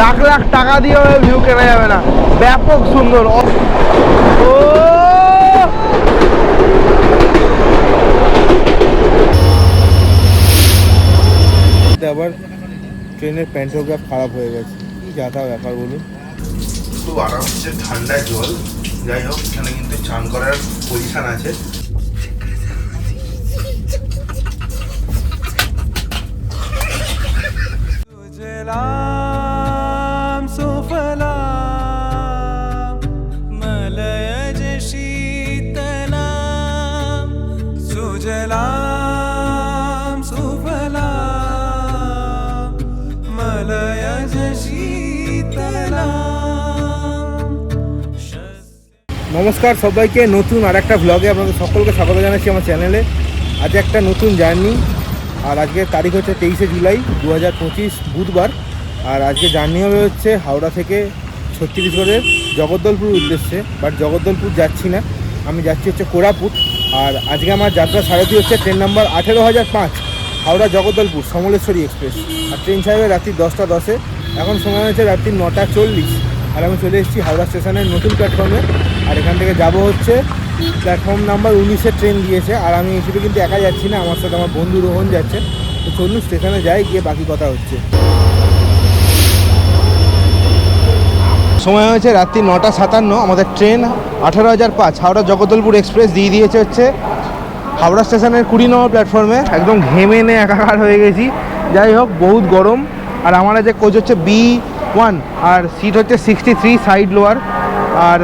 লাখ লাখ টাকা দিয়ে ভিউ কেনা যাবে না। ব্যাপক সুন্দর। আবার ট্রেনের প্যান্টোগ্রাফ খারাপ হয়ে গেছে। কি যা তা ব্যাপার বলুন? খুব আরাম হচ্ছে ঠান্ডা জল। যাই হোক এখানে কিন্তু চান করার পজিশন আছে। love. নমস্কার সবাইকে, নতুন আর একটা ব্লগে আপনাদের সকলকে স্বাগত জানাচ্ছি আমার চ্যানেলে আজ একটা নতুন জার্নি আর আজকের তারিখ হচ্ছে তেইশে জুলাই দু হাজার পঁচিশ বুধবার। আর আজকে জার্নি হবে হচ্ছে হাওড়া থেকে ছত্তিশগড়ের জগদ্দলপুর উদ্দেশ্যে। বাট জগদ্দলপুর যাচ্ছি না। আমি যাচ্ছি হচ্ছে কোরাপুট। আর আজকে আমার যাত্রা সারথি হচ্ছে ট্রেন নাম্বার আঠেরো হাজার পাঁচ, হাওড়া জগদ্দলপুর, সমলেশ্বরী এক্সপ্রেস। আর ট্রেন সাহেবে রাত্রি দশটা দশে। এখন সময় হচ্ছে রাত্রি নটা চল্লিশ। আর আমি চলে এসেছি হাওড়া স্টেশনের নতুন প্ল্যাটফর্মে। আর এখান থেকে যাব হচ্ছে প্ল্যাটফর্ম নাম্বার উনিশে ট্রেন দিয়েছে। আর আমি হিসেবে কিন্তু একা যাচ্ছি না। আমার সাথে আমার বন্ধু রোহন যাচ্ছে। তো চলুন স্টেশনে যাই, গিয়ে বাকি কথা হচ্ছে। সময় হয়েছে রাত্রি নটা সাতান্ন, আমাদের ট্রেন আঠারো হাজার পাঁচ, হাওড়া জগদলপুর এক্সপ্রেস দিয়ে দিয়েছে হচ্ছে হাওড়া স্টেশনের কুড়ি নম্বর প্ল্যাটফর্মে, একদম ঘেমে নে একাকার হয়ে গেছি। যাই হোক, বহুত গরম, আর আমার যে কোচ হচ্ছে বি ওয়ান, আর সিট হচ্ছে সিক্সটি থ্রি সাইড লোয়ার, আর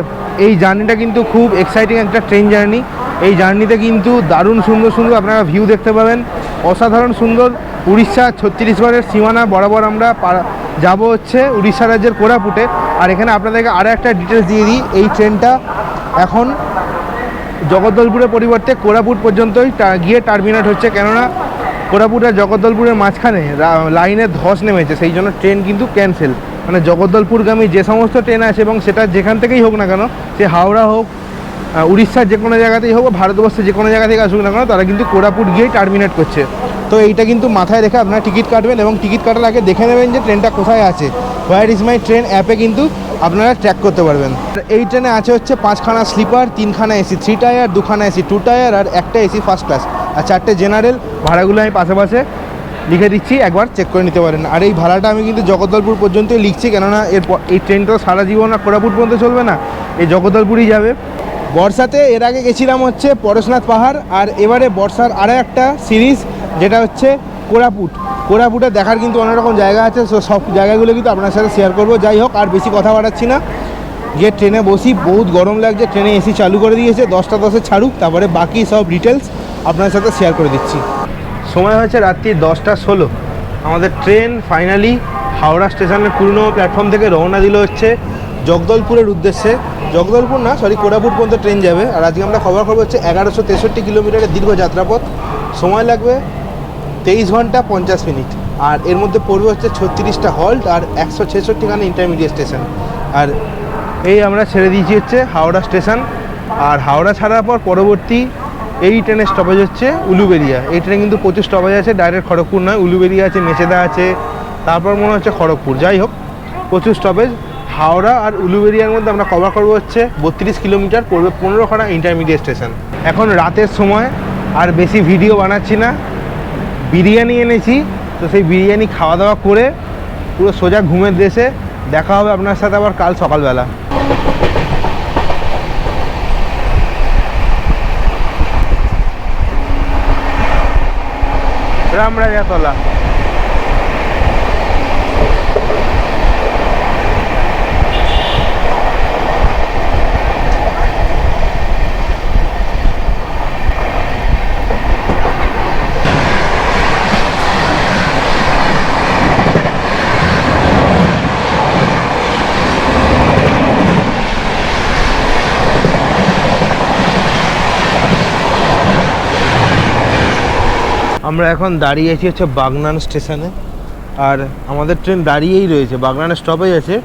এই জার্নিটা কিন্তু খুব এক্সাইটিং একটা ট্রেন জার্নি। এই জার্নিতে কিন্তু দারুণ সুন্দর সুন্দর আপনারা ভিউ দেখতে পাবেন। অসাধারণ সুন্দর উড়িষ্যা ছত্তিশগড়ের সীমানা বরাবর আমরা যাব হচ্ছে উড়িষ্যা রাজ্যের কোরাপুটে। আর এখানে আপনাদেরকে আরও একটা ডিটেলস দিয়ে দিই, এই ট্রেনটা এখন জগদ্দলপুরের পরিবর্তে কোরাপুট পর্যন্তই গিয়ে টার্মিনেট হচ্ছে। কেননা কোরাপুট আর জগদ্দলপুরের মাঝখানে লাইনের ধস নেমেছে, সেই জন্য ট্রেন কিন্তু ক্যান্সেল মানে জগদ্দলপুরগামী যে সমস্ত ট্রেন আছে এবং সেটা যেখান থেকেই হোক না কেন, সে হাওড়া হোক উড়িষ্যার যে কোনো জায়গাতেই হোক ভারতবর্ষের যে কোনো জায়গা থেকে আসুক না কেন, তারা কিন্তু কোরাপুট গিয়েই টার্মিনেট করছে। তো এইটা কিন্তু মাথায় রেখে আপনারা টিকিট কাটবেন এবং টিকিট কাটার আগে দেখে নেবেন যে ট্রেনটা কোথায় আছে। হোয়ার ইজ মাই ট্রেন অ্যাপে কিন্তু আপনারা ট্র্যাক করতে পারবেন। এই ট্রেনে আছে হচ্ছে পাঁচখানা স্লিপার তিনখানা এসি থ্রি টায়ার দুখানা এসি টু টায়ার আর একটা এসি ফার্স্ট ক্লাস আর চারটে জেনারেল ভাড়াগুলো আমি পাশে পাশে লিখে দিচ্ছি, একবার চেক করে নিতে পারেন। আর এই ভাড়াটা আমি কিন্তু জগদ্দলপুর পর্যন্তই লিখছি, কেননা এর এই ট্রেনটা সারা জীবন আর কোরাপুট পর্যন্ত চলবে না, এই জগদ্দলপুরই যাবে। বর্ষাতে এর আগে গেছিলাম হচ্ছে পরশনাথ পাহাড় আর এবারে বর্ষার আরও একটা সিরিজ, যেটা হচ্ছে কোরাপুট। কোরাপুটে দেখার কিন্তু অনেক রকম জায়গা আছে, সো সব জায়গাগুলো কিন্তু আপনার সাথে শেয়ার করব। যাই হোক, আর বেশি কথা বাড়াচ্ছি না। গিয়ে ট্রেনে বসি, বহুত গরম লাগছে, ট্রেনে এসি চালু করে দিয়েছে, দশটা দশে ছাড়ুক, তারপরে বাকি সব ডিটেলস আপনার সাথে শেয়ার করে দিচ্ছি। সময় হয়েছে রাত্রি দশটা ষোলো। আমাদের ট্রেন ফাইনালি হাওড়া স্টেশনের পুরনো প্ল্যাটফর্ম থেকে রওনা দিল হচ্ছে। জগদলপুরের উদ্দেশ্যে, জগদলপুর না সরি কোরাপুর পর্যন্ত ট্রেন যাবে। আর আজকে আমরা খবর খবর হচ্ছে এগারোশো তেষট্টি কিলোমিটারের দীর্ঘ যাত্রাপথ। সময় লাগবে তেইশ ঘণ্টা পঞ্চাশ মিনিট। আর এর মধ্যে পড়বে হচ্ছে ছত্রিশটা হল্ট আর একশো ছেষট্টিখানে ইন্টারমিডিয়েট স্টেশন আর এই আমরা ছেড়ে দিয়েছি হচ্ছে হাওড়া স্টেশন আর হাওড়া ছাড়ার পর পরবর্তী এই ট্রেনের স্টপেজ হচ্ছে উলুবেরিয়া। এই ট্রেনে কিন্তু প্রচুর স্টপেজ আছে ডাইরেক্ট খড়গপুর নয়, উলুবেরিয়া আছে, মেচেদা আছে, তারপর মনে হচ্ছে খড়গপুর। যাই হোক, প্রচুর স্টপেজ হাওড়া আর উলুবেরিয়ার মধ্যে আমরা কভার করব হচ্ছে বত্রিশ কিলোমিটার পড়বে পনেরো খানা ইন্টারমিডিয়েট স্টেশন এখন রাতের সময় আর বেশি ভিডিও বানাচ্ছি না। বিরিয়ানি এনেছি, তো সেই বিরিয়ানি খাওয়া দাওয়া করে পুরো সোজা ঘুমের দেশে দেখা হবে আপনার সাথে আবার কাল সকালবেলা। রামরাজাতলা। আমরা এখন দাঁড়িয়েছি হচ্ছে বাগনান স্টেশনে। আর আমাদের ট্রেন দাঁড়িয়েই রয়েছে। বাগনানের স্টপেজ আছে।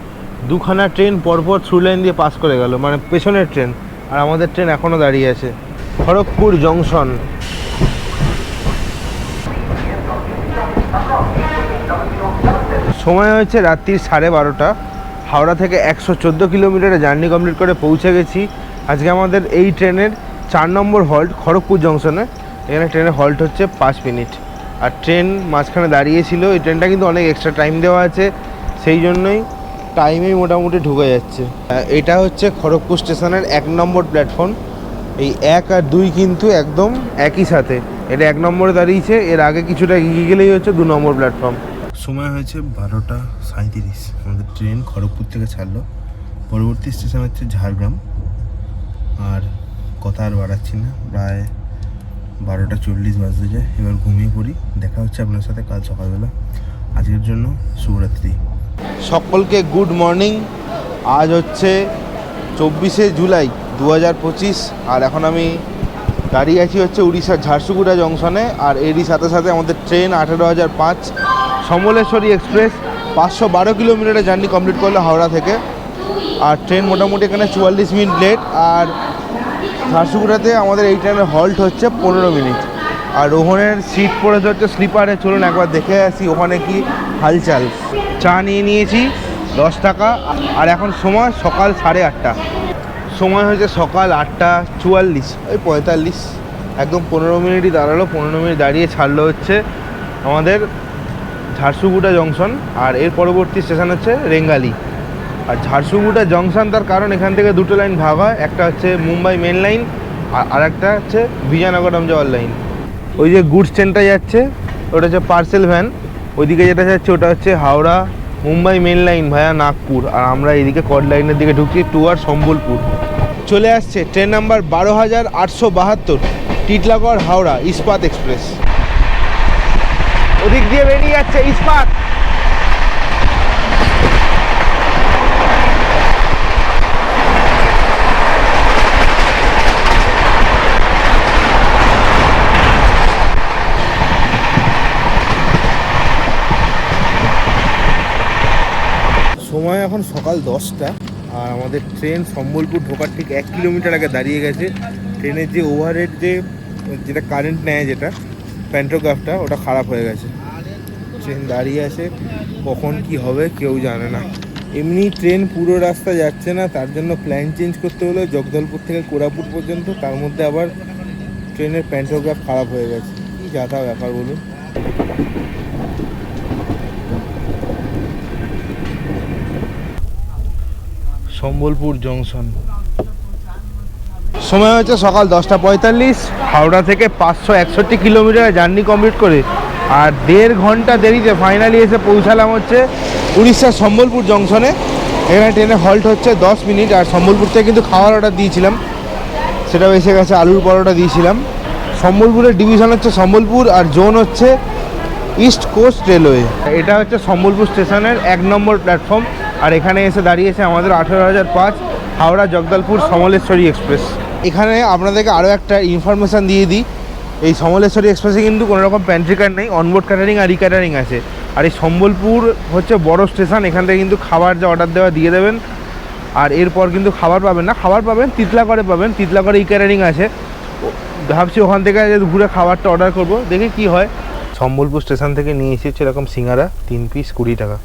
দুখানা ট্রেন পরপর থ্রু লাইন দিয়ে পাস করে গেল। মানে পেছনের ট্রেন। আর আমাদের ট্রেন এখনও দাঁড়িয়ে আছে। খড়গপুর জংশন সময় হচ্ছে রাত্রির সাড়ে বারোটা। হাওড়া থেকে একশো চোদ্দ কিলোমিটারে জার্নি কমপ্লিট করে পৌঁছে গেছি। আজকে আমাদের এই ট্রেনের চার নম্বর হল্ট খড়গপুর জংশনে এখানে ট্রেনের হল্ট হচ্ছে পাঁচ মিনিট। আর ট্রেন মাঝখানে দাঁড়িয়েছিল, এই ট্রেনটা কিন্তু অনেক এক্সট্রা টাইম দেওয়া আছে, সেই জন্যই টাইমেই মোটামুটি ঢুকে যাচ্ছে। এটা হচ্ছে খড়গপুর স্টেশনের এক নম্বর প্ল্যাটফর্ম এই এক আর দুই কিন্তু একদম একই সাথে। এটা এক নম্বরে দাঁড়িয়েছে, এর আগে কিছুটা এগিয়ে গেলেই হচ্ছে দু নম্বর প্ল্যাটফর্ম সময় হয়েছে বারোটা সাঁইত্রিশ। আমাদের ট্রেন খড়গপুর থেকে ছাড়লো। পরবর্তী স্টেশন হচ্ছে ঝাড়গ্রাম। আর কথা আর বাড়াচ্ছি না। প্রায় বারোটা চল্লিশ বাজতে যায়। এবার ঘুমিয়ে পড়ি। দেখা হচ্ছে আপনার সাথে কাল সকালবেলা। আজকের জন্য শুভরাত্রি। সকলকে গুড মর্নিং। আজ হচ্ছে চব্বিশে জুলাই দু হাজার পঁচিশ। আর এখন আমি দাঁড়িয়ে আছি হচ্ছে উড়িষ্যার ঝাড়সুগুড়া জংশনে। আর এরই সাথে সাথে আমাদের ট্রেন আঠেরো হাজার পাঁচ। সমলেশ্বরী এক্সপ্রেস পাঁচশো বারো কিলোমিটারের জার্নি কমপ্লিট করল হাওড়া থেকে। আর ট্রেন মোটামুটি এখানে চুয়াল্লিশ মিনিট লেট। আর ঝাড়সুগুড়াতে আমাদের এই ট্রেনের হল্ট হচ্ছে পনেরো মিনিট আর রোহনের সিট পড়েছে হচ্ছে স্লিপারে চলুন একবার দেখে আসি ওখানে কি হালচাল। চা নিয়ে নিয়েছি, দশ টাকা। আর এখন সময় সকাল সাড়ে আটটা। সময় হয়েছে সকাল আটটা চুয়াল্লিশ ওই পঁয়তাল্লিশ। একদম পনেরো মিনিটই দাঁড়াল, পনেরো মিনিট দাঁড়িয়ে ছাড়লো হচ্ছে আমাদের ঝাড়সুগুড়া জংশন আর এর পরবর্তী স্টেশন হচ্ছে রেঙ্গালি। আর ঝাড়সুগুড়া জংশন তার কারণ এখান থেকে দুটো লাইন ভাগ হয়। একটা হচ্ছে মুম্বাই মেন লাইন আর আরেকটা হচ্ছে বিজয়নগরম যাওয়ার লাইন। ওই যে গুডস ট্রেনটা যাচ্ছে, ওটা হচ্ছে পার্সেল ভ্যান। ওইদিকে যেটা যাচ্ছে ওটা হচ্ছে Howrah Mumbai main line via Nagpur. আর আমরা এদিকে কড লাইনের দিকে ঢুকছি টুয়ার সম্বলপুর। চলে আসছে ট্রেন নাম্বার বারো হাজার আটশো বাহাত্তর, টিটলাগড় হাওড়া ইস্পাত এক্সপ্রেস। ওদিক দিয়ে বেরিয়ে যাচ্ছে ইস্পাত। সময় এখন সকাল দশটা, আর আমাদের ট্রেন সম্বলপুর ঢোকার ঠিক এক কিলোমিটার আগে দাঁড়িয়ে গেছে। ট্রেনের যে ওভারহেড যে, যেটা কারেন্ট নেয় যেটা প্যান্টোগ্রাফটা ওটা খারাপ হয়ে গেছে। ট্রেন দাঁড়িয়ে আছে, কখন কি হবে কেউ জানে না। এমনি ট্রেন পুরো রাস্তা যাচ্ছে না, তার জন্য প্ল্যান চেঞ্জ করতে হলো জগদলপুর থেকে কোরাপুর পর্যন্ত, তার মধ্যে আবার ট্রেনের প্যান্টোগ্রাফ খারাপ হয়ে গেছে। কী যাতা ব্যাপার বলুন। সম্বলপুর জংশন। সময় হচ্ছে সকাল দশটা পঁয়তাল্লিশ। হাওড়া থেকে পাঁচশো একষট্টি কিলোমিটার জার্নি কমপ্লিট করে আর দেড় ঘণ্টা দেরিতে ফাইনালি এসে পৌঁছালাম হচ্ছে উড়িষ্যার সম্বলপুর জংশনে। এখানে ট্রেনে হল্ট হচ্ছে দশ মিনিট আর সম্বলপুর থেকে কিন্তু খাওয়ার অর্ডার দিয়েছিলাম। সেটাও এসে গেছে আলুর পরোটা দিয়েছিলাম। সম্বলপুরের ডিভিশন হচ্ছে সম্বলপুর আর জোন হচ্ছে ইস্ট কোস্ট রেলওয়ে এটা হচ্ছে সম্বলপুর স্টেশনের এক নম্বর প্ল্যাটফর্ম আর এখানে এসে দাঁড়িয়েছে আমাদের আঠেরো হাজার পাঁচ হাওড়া জগদলপুর সমলেশ্বরী এক্সপ্রেস। এখানে আপনাদেরকে আরও একটা ইনফরমেশান দিয়ে দিই। এই সমলেশ্বরী এক্সপ্রেসে কিন্তু কোনো রকম প্যান্ট্রি কার নেই অনবোর্ড ক্যাটারিং আর ই ক্যাটারিং আছে। আর এই সম্বলপুর হচ্ছে বড় স্টেশন এখান থেকে কিন্তু খাবার যা অর্ডার দেওয়া দিয়ে দেবেন। আর এরপর কিন্তু খাবার পাবেন না, খাবার পাবেন তিতলাগড়ে পাবেন তিতলাগড়ে ই ক্যাটারিং আছে ভাবছি ওখান থেকে ঘুরে খাবারটা অর্ডার করব, দেখি কি হয়। সম্বলপুর স্টেশন থেকে নিয়ে এসেছি এরকম সিঙ্গারা, তিন পিস কুড়ি টাকা।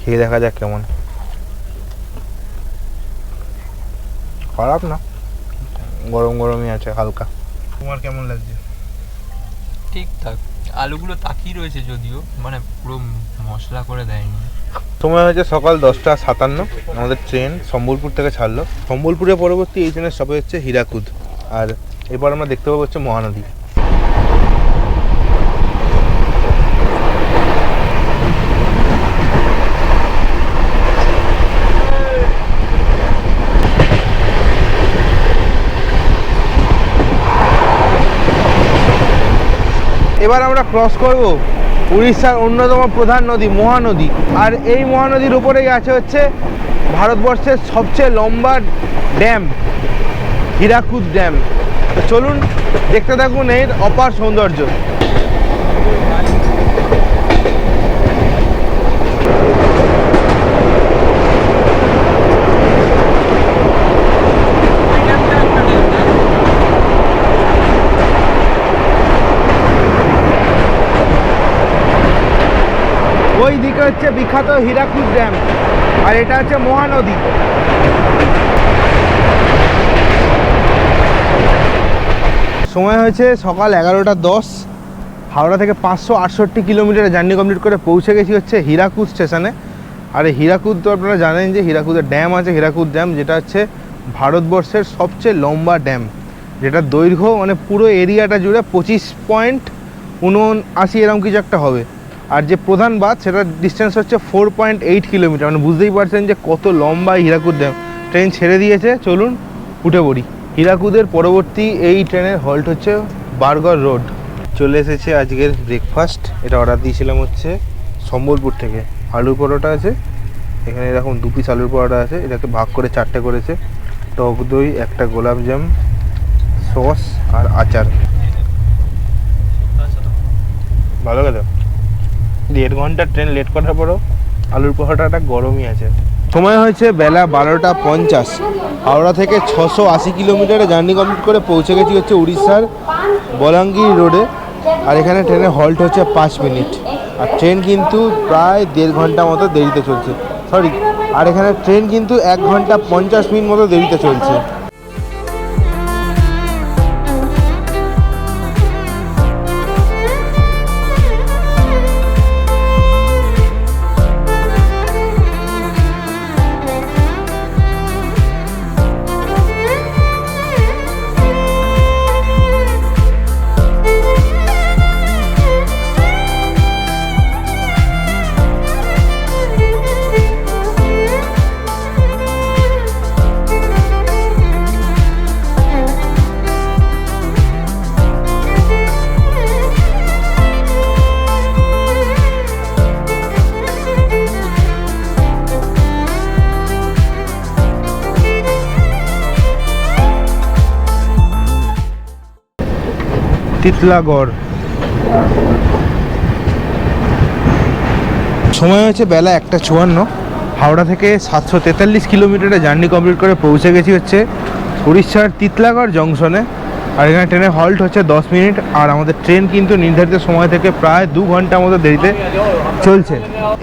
খেয়ে দেখা যাক কেমন। খারাপ না। গরম গরমই আছে হালকা। তোমার কেমন লাগছে? ঠিকঠাক আলুগুলো তাকিয়ে রয়েছে যদিও মানে পুরো মশলা করে দেয়নি। সময় হয়েছে সকাল দশটা সাতান্ন আমাদের ট্রেন সম্বলপুর থেকে ছাড়লো। সম্বলপুরের পরবর্তী এই ট্রেনের সবাই হচ্ছে হীরাকুদ। আর এরপর আমরা দেখতে পাবো হচ্ছে মহানদী। এবার আমরা ক্রস করব উড়িষ্যার অন্যতম প্রধান নদী, মহানদী। আর এই মহানদীর উপরেই আছে হচ্ছে ভারতবর্ষের সবচেয়ে লম্বা ড্যাম, হীরাকুদ ড্যাম। চলুন দেখতে থাকুন এর অপার সৌন্দর্য। ওই দিকে হচ্ছে বিখ্যাত হীরাকুদ ড্যাম, আর এটা হচ্ছে মহানদী সময় হয়েছে সকাল এগারোটা দশ, হাওড়া থেকে পাঁচশো আটষট্টি কিলোমিটার জার্নি কমপ্লিট করে পৌঁছে গেছি হচ্ছে হীরাকুদ স্টেশনে। আর এই হীরাকুদ তো আপনারা জানেন যে হীরাকুদের ড্যাম আছে, হীরাকুদ ড্যাম, যেটা হচ্ছে ভারতবর্ষের সবচেয়ে লম্বা ড্যাম, যেটা দৈর্ঘ্য মানে পুরো এরিয়াটা জুড়ে পঁচিশ পয়েন্ট উনআশি এরকম কিছু একটা হবে। আর যে প্রধান বাঁধ সেটার ডিস্টেন্স হচ্ছে ফোর পয়েন্ট এইট কিলোমিটার মানে বুঝতেই পারছেন যে কত লম্বা হীরাকুদ ড্যাম ট্রেন ছেড়ে দিয়েছে, চলুন উঠে পড়ি। হীরাকুদের পরবর্তী এই ট্রেনের হল্ট হচ্ছে বারগড় রোড চলে এসেছে আজকের ব্রেকফাস্ট এটা অর্ডার দিয়েছিলাম হচ্ছে সম্বলপুর থেকে। আলুর পরোটা আছে। এখানে এরকম দু পিস আলুর পরোটা আছে। এটাকে ভাগ করে চারটে করেছে। টক দই, একটা গোলাপ জাম সস আর আচার। ভালো গেল দেড় ঘণ্টা ট্রেন লেট করার পরও আলুর পরোটাটা গরমই আছে। সময় হয়েছে বেলা বারোটা পঞ্চাশ। হাওড়া থেকে ছশো আশি কিলোমিটারে জার্নি কমপ্লিট করে পৌঁছে গেছি হচ্ছে উড়িষ্যার বলাঙ্গীর রোডে আর এখানে ট্রেনের হল্ট হচ্ছে পাঁচ মিনিট আর ট্রেন কিন্তু প্রায় দেড় ঘণ্টা মতো দেরিতে চলছে। সরি আর এখানে ট্রেন কিন্তু এক ঘণ্টা পঞ্চাশ মিনিট মতো দেরিতে চলছে। তিতলাগড় সময় হয়েছে বেলা একটা চুয়ান্ন। হাওড়া থেকে সাতশো তেতাল্লিশ কিলোমিটারে জার্নি কমপ্লিট করে পৌঁছে গেছি হচ্ছে উড়িষ্যার তিতলাগড় জংশনে। আর এখানে ট্রেনে হল্ট হচ্ছে দশ মিনিট। আর আমাদের ট্রেন কিন্তু নির্ধারিত সময় থেকে প্রায় দু ঘণ্টা মতো দেরিতে চলছে।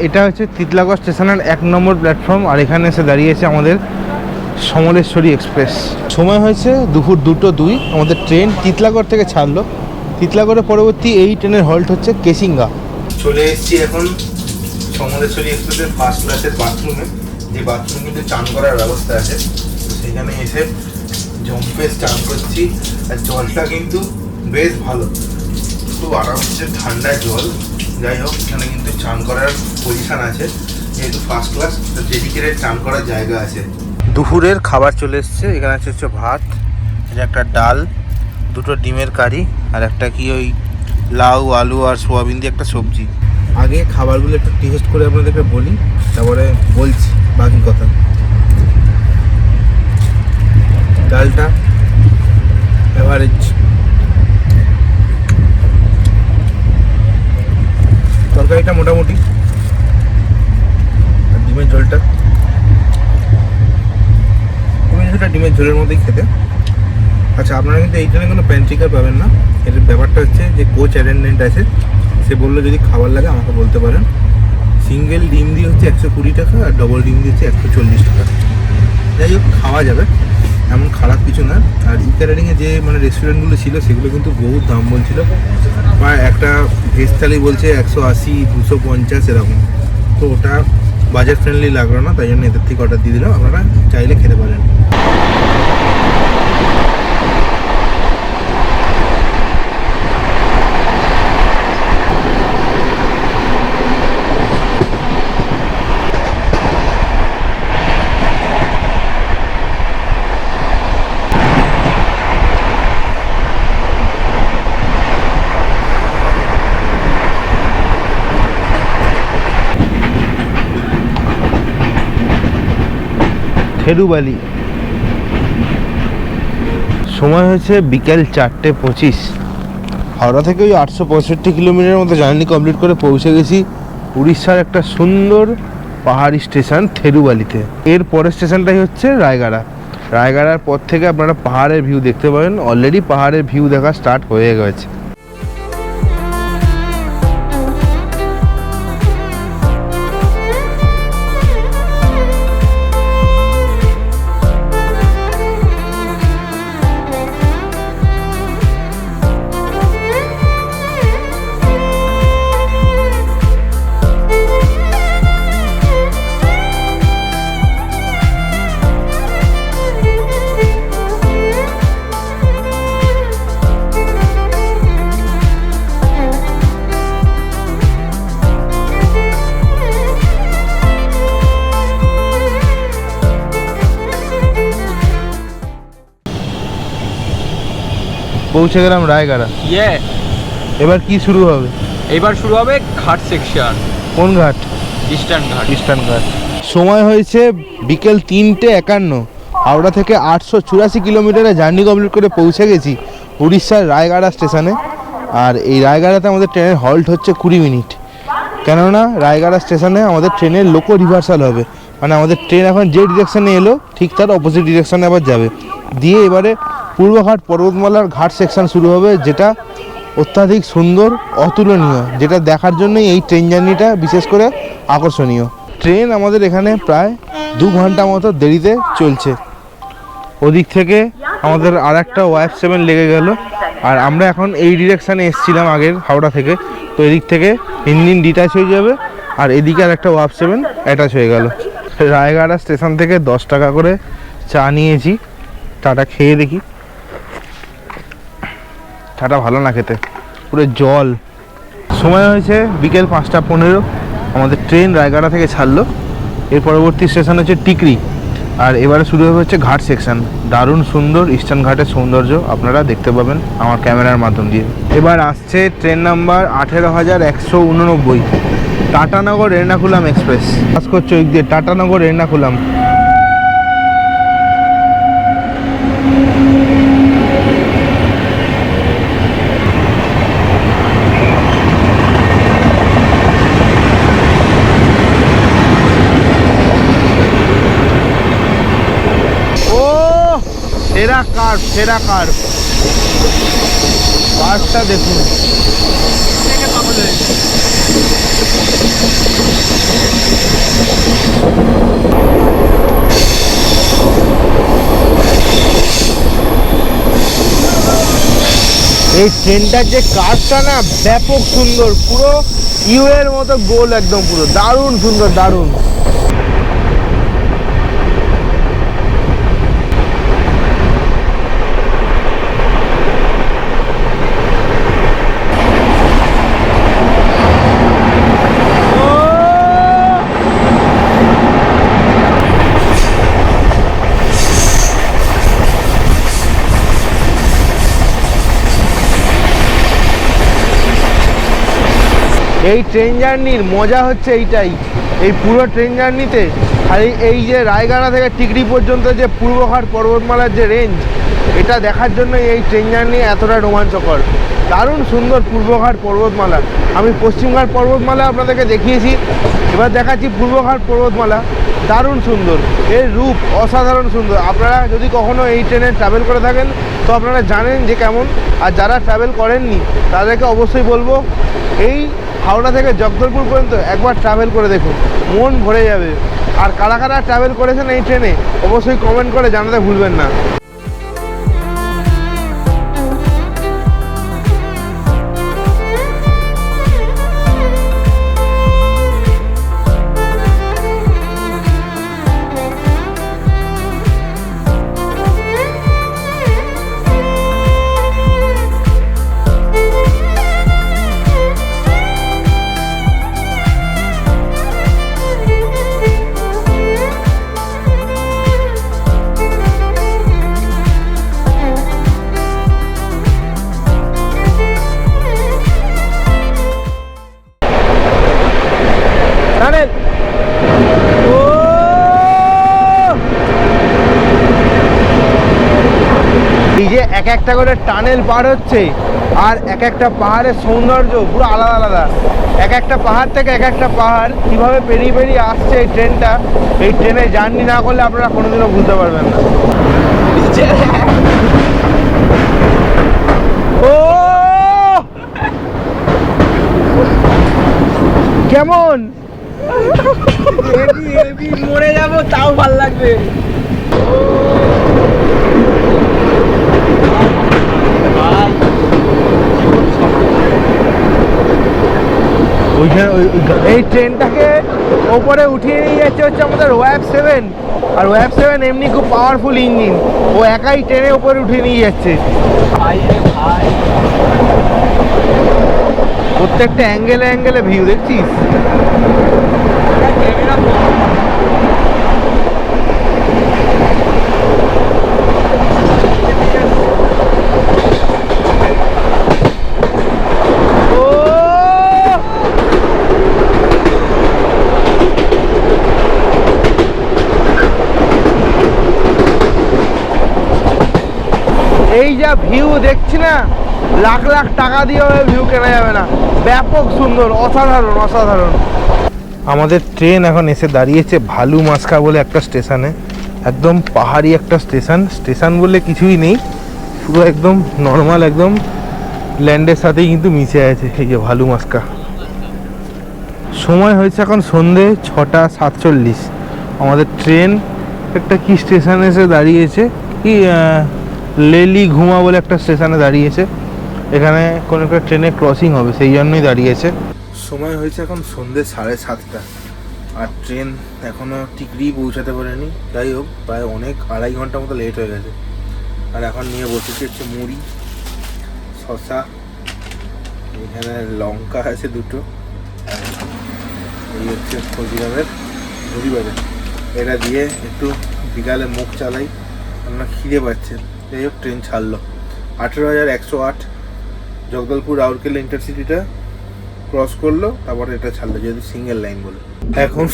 এটা হচ্ছে তিতলাগড় স্টেশনের এক নম্বর প্ল্যাটফর্ম আর এখানে এসে দাঁড়িয়েছে আমাদের সমলেশ্বরী এক্সপ্রেস সময় হয়েছে দুপুর দুটো দুই। আমাদের ট্রেন তিতলাগড় থেকে ছাড়লো। তিতলাগড়ের পরবর্তী এই ট্রেনের হল্ট হচ্ছে কেসিঙ্গা চলে এসেছি এখন সমলেশ্বরী এক্সপ্রেসের ফার্স্ট ক্লাসের বাথরুমে যে বাথরুমে কিন্তু চান করার ব্যবস্থা আছে। সেখানে এসে জম্পে চান করছি। আর জলটা কিন্তু বেশ ভালো। খুব আরামসে ঠান্ডা জল। যাই হোক, এখানে কিন্তু চান করার পজিশান আছে। যেহেতু ফার্স্ট ক্লাস তো ডেডিকেটেড চান করার জায়গা আছে। দুপুরের খাবার চলে এসছে। এখানে আছে হচ্ছে ভাত, এটা একটা ডাল। দুটো ডিমের কারি আর একটা কি ওই লাউ, আলু আর সোয়াবিন দিয়ে একটা সবজি। আগে খাবারগুলো একটু টেস্ট করে আপনাদেরকে বলি, তারপরে বলছি বাকি কথা। ডালটা এভারেজ তরকারিটা মোটামুটি। আর ডিমের ঝোলটা। ডিমের ঝোলটা ডিমের ঝোলের মধ্যেই খেতে। আচ্ছা আপনারা কিন্তু এই কোনো প্যান্ট্রিকার পাবেন না। এর ব্যাপারটা হচ্ছে যে কোচ অ্যাটেন্ডেন্ট আছে, সে বলল যদি খাবার লাগে আমাকে বলতে পারেন। সিঙ্গেল ডিম দিয়ে হচ্ছে একশো কুড়ি টাকা, আর ডবল ডিম দিয়ে হচ্ছে একশো চল্লিশ টাকা। যাই হোক, খাওয়া যাবে, এমন খারাপ কিছু না। আর ইকারাডিংয়ে যে মানে রেস্টুরেন্টগুলো ছিল, সেগুলো কিন্তু বহুত দাম বলছিল। বা একটা ভেজ থালি বলছে একশো আশি, দুশো পঞ্চাশ, এরকম। তো ওটা বাজেট ফ্রেন্ডলি লাগল না, তাই জন্য এদের থেকে অর্ডার দিয়ে দিলাম। আপনারা চাইলে খেতে পারেন। থেরুবালি সময় হয়েছে বিকেল চারটে পঁচিশ। হাওড়া থেকে ওই আটশো পঁয়ষট্টি কিলোমিটারের মতো জার্নি কমপ্লিট করে পৌঁছে গেছি উড়িষ্যার একটা সুন্দর পাহাড়ি স্টেশন থেরুবালিতে এর পরের স্টেশনটাই হচ্ছে রায়গাড়া। রায়গাড়ার পর থেকে আপনারা পাহাড়ের ভিউ দেখতে পাবেন। অলরেডি পাহাড়ের ভিউ দেখা স্টার্ট হয়ে গেছে। পৌঁছে গেলাম রায়গাড়া। ইয়ে এবার কি শুরু হবে? এবার শুরু হবে ঘাট সেকশন কোন ঘাট? ইস্টার্ন ঘাট। ইস্টার্ন ঘাট। সময় হয়েছে বিকেল তিনটে একান্ন। হাওড়া থেকে আটশো চুরাশি কিলোমিটারে জার্নি কমপ্লিট করে পৌঁছে গেছি উড়িষ্যার রায়গাড়া স্টেশনে। আর এই রায়গাড়াতে আমাদের ট্রেনের হল্ট হচ্ছে কুড়ি মিনিট। কেননা রায়গাড়া স্টেশনে আমাদের ট্রেনের লোকো রিভার্সাল হবে। মানে আমাদের ট্রেন এখন যে ডিরেকশনে এলো ঠিক তার অপোজিট ডিরেকশনে আবার যাবে। দিয়ে এবারে পূর্বঘাট পর্বতমালার ঘাট সেকশন শুরু হবে, যেটা অত্যাধিক সুন্দর, অতুলনীয়, যেটা দেখার জন্যই এই ট্রেন জার্নিটা বিশেষ করে আকর্ষণীয়। ট্রেন আমাদের এখানে প্রায় দু ঘণ্টা মতো দেরিতে চলছে। ওদিক থেকে আমাদের আর একটা ওয়াইফ সেভেন লেগে গেল, আর আমরা এখন এই ডিরেকশানে এসেছিলাম আগের হাওড়া থেকে। তো এদিক থেকে ইঞ্জিন ডিটাচ হয়ে যাবে, আর এদিকে আর একটা ওয়াইফ সেভেন অ্যাটাচ হয়ে গেল। রায়গাড়া স্টেশন থেকে দশ টাকা করে চা নিয়েছি। চাটা খেয়ে দেখি। চাটা ভালো না খেতে। পুরো জল। সময় হয়েছে বিকেল পাঁচটা পনেরো। আমাদের ট্রেন রায়গড়া থেকে ছাড়লো। এর পরবর্তী স্টেশন হচ্ছে টিকরি। আর এবারে শুরু হবে হচ্ছে ঘাট সেকশন। দারুণ সুন্দর ইস্টার্ন ঘাটের সৌন্দর্য আপনারা দেখতে পাবেন আমার ক্যামেরার মাধ্যম দিয়ে। এবার আসছে ট্রেন নাম্বার আঠেরো হাজার একশো উননব্বই। টাটানগর এর্নাকুলাম এক্সপ্রেস। পাস করছে ওই দিয়ে টাটানগর এর্নাকুলাম ও সেরা কার সেরা কার? কারটা দেখুন। এই ট্রেনটার যে কাজটা না ব্যাপক সুন্দর, পুরো ইউ এর মতো গোল একদম পুরো। দারুণ সুন্দর, দারুণ। এই ট্রেন জার্নির মজা হচ্ছে এইটাই। এই পুরো ট্রেন জার্নিতে খালি এই যে রায়গাড়া থেকে টিকরি পর্যন্ত যে পূর্বঘাট পর্বতমালার যে রেঞ্জ এটা দেখার জন্য এই ট্রেন জার্নি এতটা রোমাঞ্চকর। দারুণ সুন্দর পূর্বঘাট পর্বতমালা। আমি পশ্চিমঘাট পর্বতমালা আপনাদেরকে দেখিয়েছি, এবার দেখাচ্ছি পূর্বঘাট পর্বতমালা। দারুণ সুন্দর, এর রূপ অসাধারণ সুন্দর। আপনারা যদি কখনো এই ট্রেনে ট্রাভেল করে থাকেন, তো আপনারা জানেন যে কেমন। আর যারা ট্রাভেল করেননি, তাদেরকে অবশ্যই বলব, এই হাওড়া থেকে জগদলপুর পর্যন্ত একবার ট্রাভেল করে দেখুন। মন ভরে যাবে। আর কারা কারা ট্রাভেল করেছেন এই ট্রেনে অবশ্যই কমেন্ট করে জানাতে ভুলবেন না। টানেল পার হচ্ছে। আর এক একটা পাহাড়ের সৌন্দর্য পুরো আলাদা আলাদা। এক একটা পাহাড় থেকে এক একটা পাহাড় কীভাবে পেরিয়ে পেরিয়ে আসছে এই ট্রেনটা, এই ট্রেনে জার্নি না করলে আপনারা কোনোদিনও বুঝতে পারবেন না। ও! কেমন? মরে যাব, তাও ভালো লাগবে। ওইখানে ওই- ওই- এই ট্রেনটাকে ওপরে উঠিয়ে নিয়ে যাচ্ছে হচ্ছে আমাদের ওয়াব সেভেন। আর ওয়াব সেভেন এমনি খুব পাওয়ারফুল ইঞ্জিন ও একাই ট্রেনে ওপরে উঠিয়ে নিয়ে যাচ্ছে। প্রত্যেকটা অ্যাঙ্গেলে অ্যাঙ্গেলে ভিউ দেখছিস ক্যামেরা এই যা ভিউ দেখছি না, লাখ লাখ টাকা দিয়ে ভিউ কেনা যাবে না। ব্যাপক সুন্দর, অসাধারণ অসাধারণ। আমাদের ট্রেন এখন এসে দাঁড়িয়েছে ভালু মাসকা বলে একটা স্টেশনে। একদম পাহাড়ি একটা স্টেশন। স্টেশন বলে কিছুই নেই। পুরো একদম নর্মাল, একদম ল্যান্ডের সাথেই কিন্তু মিশে আছে এই যে ভালু মাসকা সময় হয়েছে এখন সন্ধে ছটা সাতচল্লিশ। আমাদের ট্রেন একটা কি স্টেশনে এসে দাঁড়িয়েছে? কি লেলি ঘুমা বলে একটা স্টেশনে দাঁড়িয়েছে। এখানে কোনো একটা ট্রেনে ক্রসিং হবে, সেই জন্যই দাঁড়িয়েছে। সময় হয়েছে এখন সন্ধে সাড়ে সাতটা। আর ট্রেন এখনও টিকরি পৌঁছাতে পারেনি। যাই হোক, প্রায় অনেক, আড়াই ঘণ্টা মতো লেট হয়ে গেছে। আর এখন নিয়ে বসেছি হচ্ছে মুড়ি, শসা, এখানে লঙ্কা আছে দুটো। এই হচ্ছে হলদিরামের ঝুড়ি বাজার। এটা দিয়ে একটু বিকালে মুখ চালাই। আপনার খিদে পাচ্ছে। যাই হোক ট্রেন ছাড়লো। আঠেরো হাজার একশো আট জগদলপুর রাউরকেলা ইন্টারসিটিটা ক্রস করল তারপর এটা ছাড়লো যেহেতু সিঙ্গেল লাইন বলে। এখন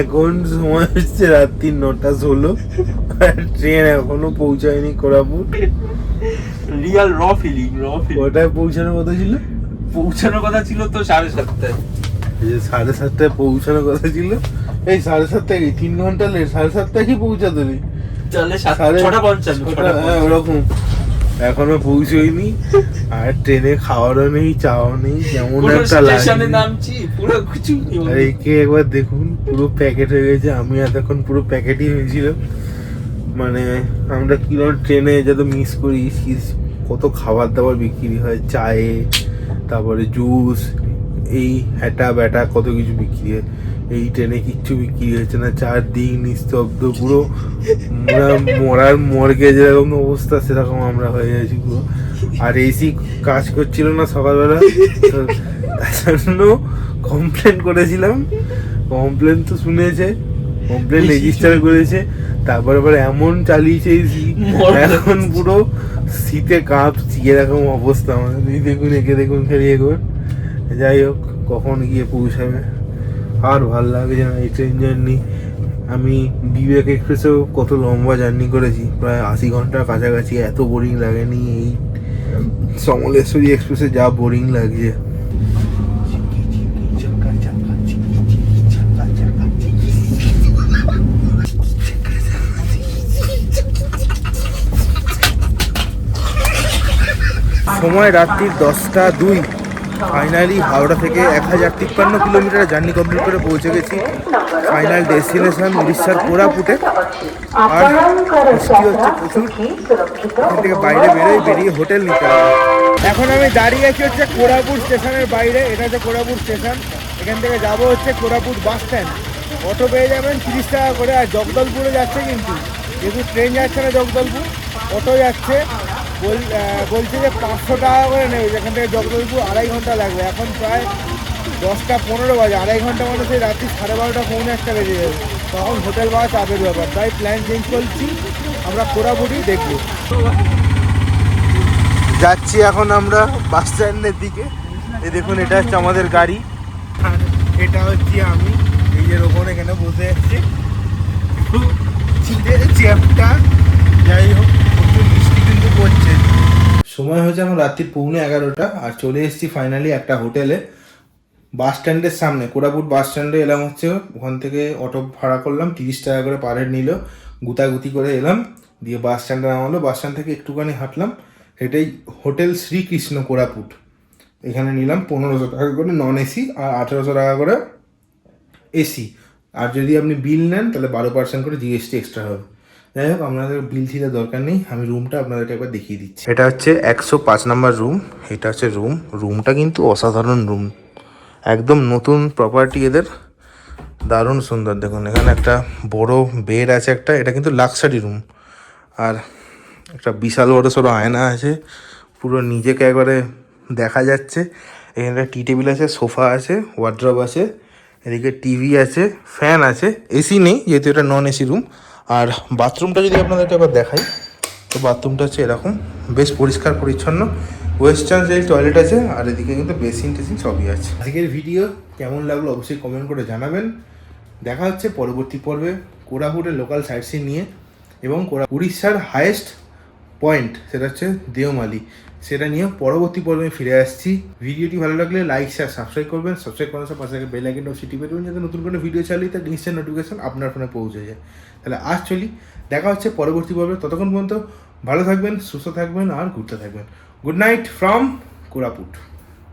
এখন সময় হচ্ছে রাত্রি নটা ষোলো ট্রেন এখনও পৌঁছায়নি কোরাপুট। রিয়াল র ফিলিং র ফিলিং কটায় পৌঁছানোর কথা ছিল? পৌঁছানোর কথা ছিল তো সাড়ে সাতটায়। সাড়ে সাতটায় পৌঁছানোর কথা ছিল এই সাড়ে সাতটায় কি? তিন ঘণ্টা লেট সাড়ে সাতটায় কি পৌঁছাতে? ছটা হ্যাঁ, ওরকম। এখনও পৌঁছইনি আর ট্রেনে খাওয়ারও নেই চাও নেই কোনো একটা লাগে নামছি পুরো কিছু একে একবার দেখুন পুরো প্যাকেট হয়ে গেছে। আমি এতক্ষণ পুরো প্যাকেটই হয়েছিল। মানে আমরা কীরকম ট্রেনে যত মিস করি কত খাবার দাবার বিক্রি হয় চায়ে তারপরে জুস এই হ্যাটা ব্যাটা কত কিছু বিক্রি হয়। এই ট্রেনে কিচ্ছু বিক্রি হচ্ছে না চারদিক নিস্তব্ধ পুরো। মরা- মরার মর্গে যেরকম অবস্থা সেরকম আমরা হয়ে গেছি পুরো। আর এসি কাজ করছিল না সকালবেলা তার জন্য কমপ্লেন করেছিলাম। কমপ্লেন তো শুনেছে কমপ্লেন রেজিস্টার করেছে। তারপরে আবার এমন চালিয়েছে এসি। এখন পুরো শীতে কাঁপছি এরকম অবস্থা আমাদের। দেখুন একে দেখুন খালি এখন যাই হোক কখন গিয়ে পৌঁছাবে? আর ভালো লাগছে না এই ট্রেন জার্নি আমি বিবেক এক্সপ্রেসেও কত লম্বা জার্নি করেছি, প্রায় আশি ঘণ্টার কাছাকাছি, এত বোরিং লাগেনি এই, সমলেশ্বরী এক্সপ্রেসে যা বোরিং লাগছে। সময় রাত্রির দশটা দুই। ফাইনালি হাওড়া থেকে এক হাজার তিপ্পান্ন কিলোমিটার জার্নি কমপ্লিট করে পৌঁছে গেছি। ফাইনাল ডেস্টিনেশন উড়িষ্যার কোরাপুটে। আর বৃষ্টি হচ্ছে প্রচুর। এখান থেকে বাইরে বেরোই, বেরিয়ে হোটেল নিতে হবে। এখন আমি দাঁড়িয়ে আছি হচ্ছে কোরাপুট স্টেশনের বাইরে। এটা হচ্ছে কোরাপুট স্টেশন। এখান থেকে যাব হচ্ছে কোরাপুট বাস স্ট্যান্ড। অটো পেয়ে যাবেন তিরিশ টাকা করে। আর জগদলপুরে যাচ্ছে কিন্তু। যেহেতু ট্রেন যাচ্ছে না জগদলপুর, অটো যাচ্ছে। বলছে যে পাঁচশো টাকা করে নেবে যেখান থেকে জগদলপুর আড়াই ঘণ্টা লাগবে এখন প্রায় দশটা পনেরো বাজে আড়াই ঘণ্টা মানে সেই রাত্রি সাড়ে বারোটা পৌনে একটা বেজে যাবে তখন হোটেল পাওয়া চাপের ব্যাপার তাই প্ল্যান চেঞ্জ করছি আমরা কোরাপুটি দেখব যাচ্ছি এখন আমরা বাস স্ট্যান্ডের দিকে এই দেখুন এটা হচ্ছে আমাদের গাড়ি এটা হচ্ছে আমি এই যে ওখানে এখানে বসে চিড়ে চ্যাপটা যাই হোক পড়ছে সময় হয়েছে এখন রাত্রি পৌনে এগারোটা, আর চলে এসেছি ফাইনালি একটা হোটেলে বাস স্ট্যান্ডের সামনে, কোরাপুট বাস স্ট্যান্ডে এলাম হচ্ছে, ওখান থেকে অটো ভাড়া করলাম, তিরিশ টাকা করে পার হেড নিল, গুতাগুতি করে এলাম, দিয়ে বাস স্ট্যান্ডে নামালো বাস স্ট্যান্ড থেকে একটুখানি হাঁটলাম এটাই হোটেল শ্রীকৃষ্ণ কোরাপুট, এখানে নিলাম পনেরোশো টাকা করে নন এসি আর আঠেরোশো টাকা করে এসি আর যদি আপনি বিল নেন, তাহলে বারো পার্সেন্ট করে জিএসটি এক্সট্রা হবে। যাই হোক, আপনাদের বিল ঠিকার দরকার নেই। আমি রুমটা আপনাদেরকে একবার দেখিয়ে দিচ্ছি। এটা হচ্ছে একশো পাঁচ নাম্বার রুম এটা হচ্ছে রুম রুমটা কিন্তু অসাধারণ রুম একদম নতুন প্রপার্টি এদের। দারুণ সুন্দর। দেখুন, এখানে একটা বড় বেড আছে একটা। এটা কিন্তু লাক্সারি রুম আর একটা বিশাল বড় সড়ো আয়না আছে। পুরো নিজেকে একবারে দেখা যাচ্ছে। এখানে একটা টি টেবিল আছে সোফা আছে ওয়ার্ড্রপ আছে। এদিকে টিভি আছে ফ্যান আছে এসি নেই, যেহেতু এটা নন এসি রুম আর বাথরুমটা যদি আপনাদেরকে আবার দেখাই, তো বাথরুমটা হচ্ছে এরকম, বেশ পরিষ্কার পরিচ্ছন্ন। ওয়েস্টার্ন যে টয়লেট আছে, আর এদিকে কিন্তু বেসিন টেসিন সবই আছে। আজকের ভিডিও কেমন লাগল অবশ্যই কমেন্ট করে জানাবেন। দেখা হচ্ছে পরবর্তী পর্বে কোরাপুটের লোকাল সাইটসি নিয়ে এবং কোরা উড়িষ্যার হায়েস্ট পয়েন্ট সেটা হচ্ছে দেওমালি। সেটা নিয়ে পরবর্তী পর্বে ফিরে আসছি। ভিডিওটি ভালো লাগলে লাইক শেয়ার সাবস্ক্রাইব করবেন। সাবস্ক্রাইব করার পাশে বেল আইকনটা সিটি দেবেন, যাতে নতুন কোনো ভিডিও চালিয়ে তার নিশ্চয় নোটিফিকেশন আপনার ফোনে পৌঁছে যায়। তাহলে আজ চলি। দেখা হচ্ছে পরবর্তী পর্বে। ততক্ষণ পর্যন্ত ভালো থাকবেন, সুস্থ থাকবেন আর ঘুরতে থাকবেন। Good night from Koraput.